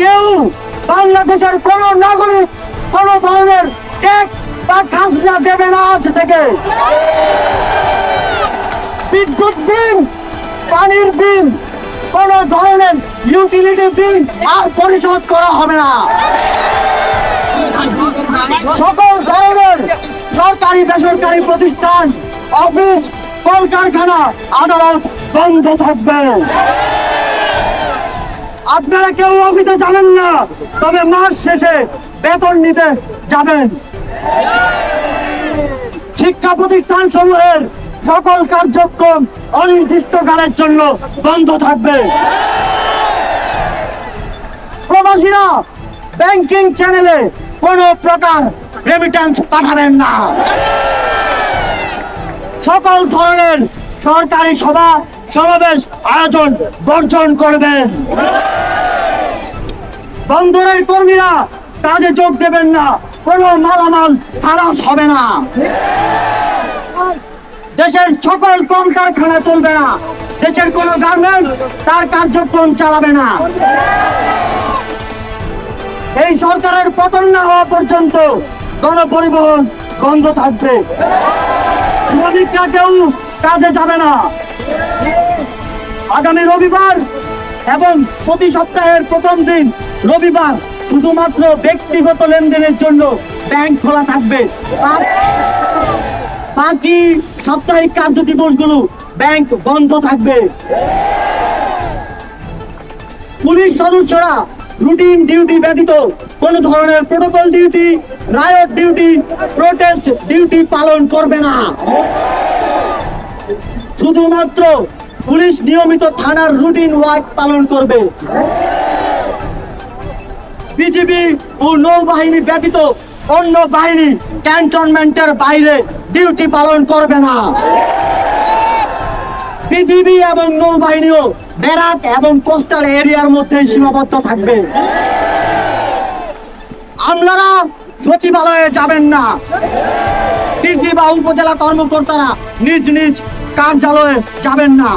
কেউ বাংলাদেশের কোন নাগরিক কোন ধরনের ট্যাক্স বা খাজনা দেবে না আজ থেকে। বিদ্যুৎ বিল, পানির বিল, কোন ধরনের ইউটিলিটি বিল আর পরিশোধ করা হবে না। সকল ধরনের সরকারি বেসরকারি প্রতিষ্ঠান, অফিস, কলকারখানা, আদালত বন্ধ থাকবে। আপনারা কেউ অফিসে যাবেন না। তবে মাস শেষে বেতন নিতে যাবেন। শিক্ষা প্রতিষ্ঠান সমূহের সকল কার্যক্রম অনির্দিষ্টকালের জন্য বন্ধ থাকবে। প্রবাসীরা ব্যাংকিং চ্যানেলে কোনো প্রকার রেমিটেন্স পাঠাবেন না। সকল ধরনের সরকারি সভা সমাবেশ আয়োজন বর্জন করবেন বন্দরের কর্মীরা কাজে যোগ দেবেন না, কোনো মালামাল খালাস হবে না। দেশের সকল কলকারখানা চলবে না, দেশের কোন গার্মেন্টস তার কার্যক্রম চালাবে না। এই সরকারের পতন না হওয়া পর্যন্ত গণপরিবহন বন্ধ থাকবে। শ্রমিকরা কেউ কাজে যাবে না। আগামী রবিবার এবং প্রতি সপ্তাহের প্রথম দিন রবিবার শুধুমাত্র ব্যক্তিগত লেনদেনের জন্য ব্যাংক খোলা থাকবে। বাকি সাপ্তাহিক কার্য দিবসগুলো ব্যাংক বন্ধ থাকবে। পুলিশ সদস্যরা রুটিন ডিউটি ব্যতীত কোন ধরনের protocol duty riot duty, protest duty পালন করবে না। শুধুমাত্র পুলিশ নিয়মিত থানার রুটিন ওয়ার্ক পালন করবে। বিজিবি ও নৌবাহিনী ব্যতীত অন্য বাহিনী ক্যান্টনমেন্টের বাইরে ডিউটি পালন করবে না। বিজিবি এবং নৌবাহিনীও ব্যারাক এবং কোস্টাল এরিয়ার মধ্যে সীমাবদ্ধ থাকবে। আপনারা সচিবালয়ে যাবেন না। ডিসি বা উপজেলা কর্মকর্তারা নিজ নিজ কার্যালয়ে যাবেন না।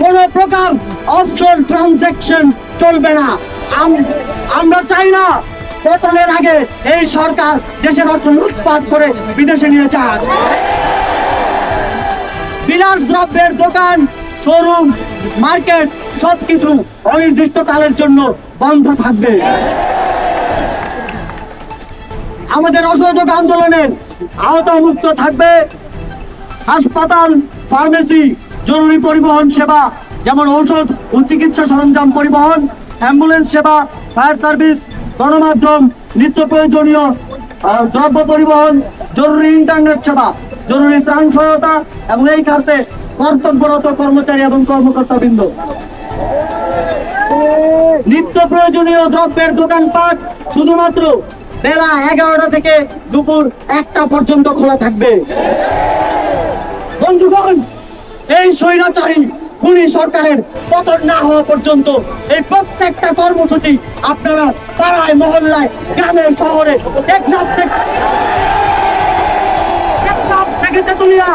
কোন প্রকার অফশোর ট্রানজ্যাকশন চলবে না। আমরা চাই না পতনের আগে এই সরকার দেশের অর্থ লুটপাট করে বিদেশে নিয়ে যাক। বিলাস দ্রব্যের দোকান, শোরুম, মার্কেট, সবকিছু অনির্দিষ্টকালের জন্য বন্ধ থাকবে। আমাদের অসহযোগ আন্দোলনের আওতামুক্ত থাকবে। হাসপাতাল, ফার্মেসি, জরুরি পরিবহন সেবা, যেমন ঔষধ ও চিকিৎসা সরঞ্জাম পরিবহন, অ্যাম্বুলেন্স সেবা, ফায়ার সার্ভিস, গণমাধ্যম, নিত্য প্রয়োজনীয় দ্রব্য পরিবহন, জরুরি ইন্টারনেট সেবা, জরুরি ত্রাণ সহায়তা এবং এই খাতে কর্তব্যরত কর্মচারী এবং কর্মকর্তা বৃন্দ নিত্য প্রয়োজনীয় দ্রব্যের দোকানপাট শুধুমাত্র বেলা এগারোটা থেকে দুপুর একটা পর্যন্ত খোলা থাকবে। বন্ধুগণ এই স্বৈরাচারী খুনি সরকারের পতন না হওয়া পর্যন্ত এই প্রত্যেকটা কর্মসূচি আপনারা পাড়ায়, মহল্লায় গ্রামে শহরে টেকনাফ থেকে তেতুলিয়া,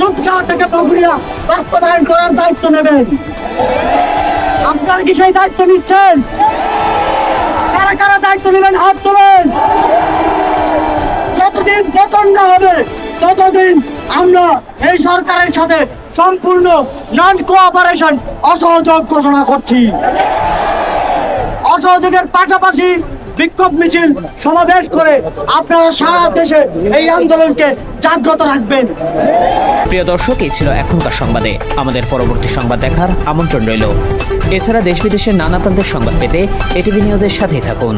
রূপসা থেকে পাকুড়িয়া বাস্তবায়ন করার দায়িত্ব নেবেন। আপনারা কি সেই দায়িত্ব নিচ্ছেন? কারা কারা দায়িত্ব নেবেন? হাত তোলেন। যতদিন পতন না হবে, ততদিন আমরা এই সরকারের সাথে সম্পূর্ণ নন কোঅপারেশন অসহযোগ ঘোষণা করছি। অসহযোগের পাশাপাশি বিক্ষোভ মিছিল সমাবেশ করে আপনারা সারা দেশে এই আন্দোলনকে জাগ্রত রাখবেন। প্রিয় দর্শক, এই ছিল এখনকার সংবাদে। আমাদের পরবর্তী সংবাদ দেখার আমন্ত্রণ রইল। এছাড়া দেশ বিদেশের নানা প্রান্তের সংবাদ পেতে এটিভি নিউজের সাথেই থাকুন।